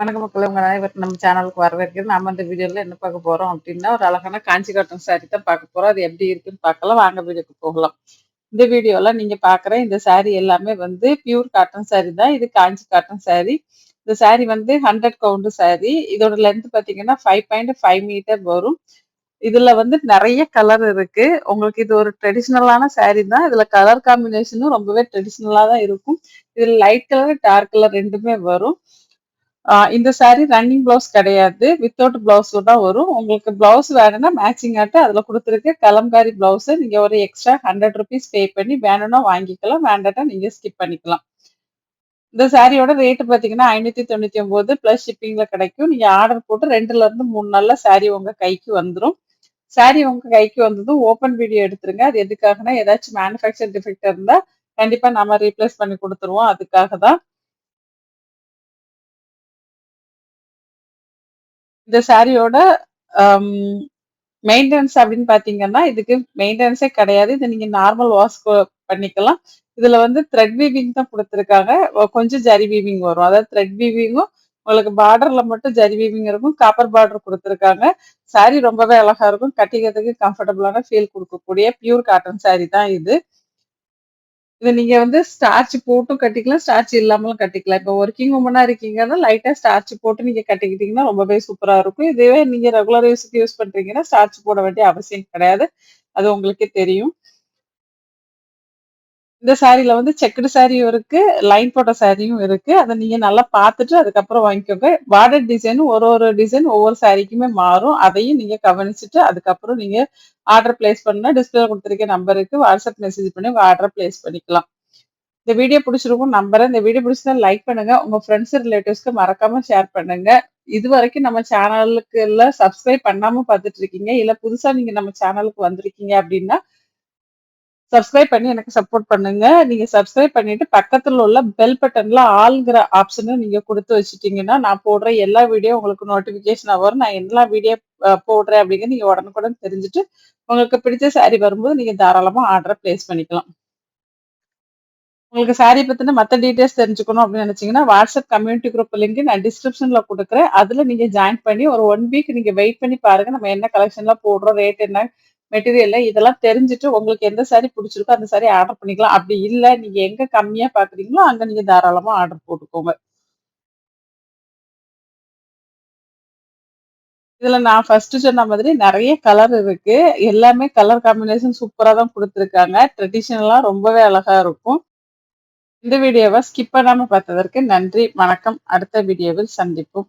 வணக்க மக்கள் உங்க அனைவரும் நம்ம சேனலுக்கு வரவேற்கிறது நம்ம இந்த வீடியோல என்ன பார்க்க போறோம் அப்படின்னா ஒரு அழகான காஞ்சி காட்டன் சாரி தான் பார்க்க போறோம். அது எப்படி இருக்குன்னு பார்க்கலாம். வாங்க வீடியோக்கு போகலாம். இந்த வீடியோல நீங்க பாக்குற இந்த சாரி எல்லாமே வந்து பியூர் காட்டன் சாரி தான். இது காஞ்சி காட்டன் சாரி இந்த சாரி வந்து ஹண்ட்ரட் கவுண்ட் சாரி இதோட லென்த் பாத்தீங்கன்னா ஃபைவ் பாயிண்ட் ஃபைவ் மீட்டர் வரும். இதுல வந்து நிறைய கலர் இருக்கு. உங்களுக்கு இது ஒரு ட்ரெடிஷ்னலான saree தான். இதுல கலர் காம்பினேஷனும் ரொம்பவே ட்ரெடிஷ்னலா தான் இருக்கும். இதுல லைட் கலர் டார்க் கலர் ரெண்டுமே வரும். இந்த சாரீ ரன்னிங் பிளவுஸ் கிடையாது. வித்தவுட் பிளவுஸ் தான் வரும். உங்களுக்கு பிளவுஸ் வேணும்னா மேட்சிங் ஆட்டு அதில் கொடுத்துருக்க கலம்காரி பிளவுஸ் நீங்கள் ஒரு எக்ஸ்ட்ரா ஹண்ட்ரட் ருபீஸ் பே பண்ணி வேணும்னா வாங்கிக்கலாம். வேண்டாட்டா நீங்க ஸ்கிப் பண்ணிக்கலாம். இந்த சாரியோட ரேட்டு பார்த்தீங்கன்னா ஐநூத்தி தொண்ணூத்தி ஒம்பது ப்ளஸ் ஷிப்பிங்கில் கிடைக்கும். நீங்கள் ஆர்டர் போட்டு ரெண்டுலேருந்து மூணு நாளில் சாரி உங்கள் கைக்கு வந்துடும் சாரி உங்கள் கைக்கு வந்ததும் ஓப்பன் வீடியோ எடுத்துருங்க. அது எதுக்காகனா ஏதாச்சும் மேனுஃபேக்சர் டிஃபெக்ட் இருந்தால் கண்டிப்பாக நம்ம ரீப்ளேஸ் பண்ணி கொடுத்துருவோம். அதுக்காக தான். இந்த சாரியோட மெயின்டெனன்ஸ் um, அப்படின்னு பாத்தீங்கன்னா இதுக்கு மெயின்டெனன்ஸே கிடையாது. இது நீங்க நார்மல் வாஷ் பண்ணிக்கலாம். இதுல வந்து த்ரெட் வீவிங் தான் கொடுத்துருக்காங்க. கொஞ்சம் ஜரி வீவிங் வரும். அதாவது த்ரெட் வீவிங்கும் உங்களுக்கு பார்டர்ல மட்டும் ஜரி வீவிங் இருக்கும். காப்பர் பார்டர் கொடுத்துருக்காங்க. சாரி ரொம்பவே அழகா இருக்கும். கட்டிக்கிறதுக்கு கம்ஃபர்டபுளான ஃபீல் கொடுக்கக்கூடிய பியூர் காட்டன் சாரி தான் இது. இது நீங்க வந்து ஸ்டார்ச் போட்டும் கட்டிக்கலாம் ஸ்டார்ச் இல்லாமலும் கட்டிக்கலாம். இப்போ ஒர்க்கிங் உமனா இருக்கீங்கன்னா லைட்டா ஸ்டார்ச் போட்டு நீங்க கட்டிக்கிட்டீங்கன்னா ரொம்பவே சூப்பரா இருக்கும். இதுவே நீங்க ரெகுலர் யூஸ்க்கு யூஸ் பண்றீங்கன்னா ஸ்டார்ச் போட வேண்டிய அவசியம் கிடையாது. அது உங்களுக்கே தெரியும். இந்த சாரியில வந்து செக்குடு சாரியும் இருக்கு லைன் போட்ட சாரியும் இருக்கு. அதை நீங்க நல்லா பார்த்துட்டு அதுக்கப்புறம் வாங்கிக்கோங்க. பார்டர் டிசைனும் ஒரு ஒரு டிசைன் ஒவ்வொரு சாரிக்குமே மாறும். அதையும் நீங்க கவனிச்சுட்டு அதுக்கப்புறம் நீங்க ஆர்டர் பிளேஸ் பண்ணா டிஸ்பிளே கொடுத்துருக்க நம்பருக்கு வாட்ஸ்அப் மெசேஜ் பண்ணி உங்க ஆர்டர் பிளேஸ் பண்ணிக்கலாம். இந்த வீடியோ பிடிச்சிருக்கும் நம்புறேன் இந்த வீடியோ பிடிச்சதா லைக் பண்ணுங்க. உங்க ஃப்ரெண்ட்ஸ் ரிலேட்டிவ்ஸ்க்கு மறக்காம ஷேர் பண்ணுங்க. இது வரைக்கும் நம்ம சேனலுக்கு எல்லாம் சப்ஸ்கிரைப் பண்ணாம பார்த்துட்டு இருக்கீங்க இல்ல புதுசா நீங்க நம்ம சேனலுக்கு வந்திருக்கீங்க அப்படின்னா சப்ஸ்கிரைப் பண்ணி எனக்கு சப்போர்ட் பண்ணுங்க. நீங்க சப்ஸ்கிரைப் பண்ணிட்டு பக்கத்துல உள்ள பெல் பட்டன்ல ஆளுங்கிற ஆப்ஷனை நீங்க கொடுத்து வச்சுட்டீங்கன்னா நான் போடுற எல்லா வீடியோ உங்களுக்கு நோட்டிபிகேஷன் வரும். நான் எல்லா வீடியோ போடுறேன் அப்படிங்கிறது நீங்க உடனுக்குடன் தெரிஞ்சுட்டு உங்களுக்கு பிடிச்ச சாரி வரும்போது நீங்க தாராளமா ஆர்டரை பிளேஸ் பண்ணிக்கலாம். உங்களுக்கு சாரி பத்தின மற்ற டீடைல்ஸ் தெரிஞ்சுக்கணும் அப்படின்னு நினைச்சீங்கன்னா வாட்ஸ்அப் கம்யூனிட்டி குரூப் லிங்க் நான் டிஸ்கிரிப்ஷன்ல கொடுக்குறேன். அதுல நீங்க ஜாயின் பண்ணி ஒரு ஒன் வீக் நீங்க வெயிட் பண்ணி பாருங்க. நம்ம என்ன கலெக்ஷன்ல போடுறோம் ரேட் என்ன மெட்டீரியல் இதெல்லாம் தெரிஞ்சுட்டு உங்களுக்கு எந்த சாரி பிடிச்சிருக்கோ அந்த சாரி ஆர்டர் பண்ணிக்கலாம். அப்படி இல்ல நீங்க எங்க கம்மியா பாக்குறீங்களோ அங்க நீங்க தாராளமா ஆர்டர் போட்டுக்கோங்க. இதுல நான் ஃபர்ஸ்ட் சொன்ன மாதிரி நிறைய கலர் இருக்கு. எல்லாமே கலர் காம்பினேஷன் சூப்பரா தான் கொடுத்துருக்காங்க. ட்ரெடிஷனலா ரொம்பவே அழகா இருக்கும். இந்த வீடியோவை ஸ்கிப் பண்ணாம பார்த்ததற்கு நன்றி. வணக்கம். அடுத்த வீடியோவில் சந்திப்போம்.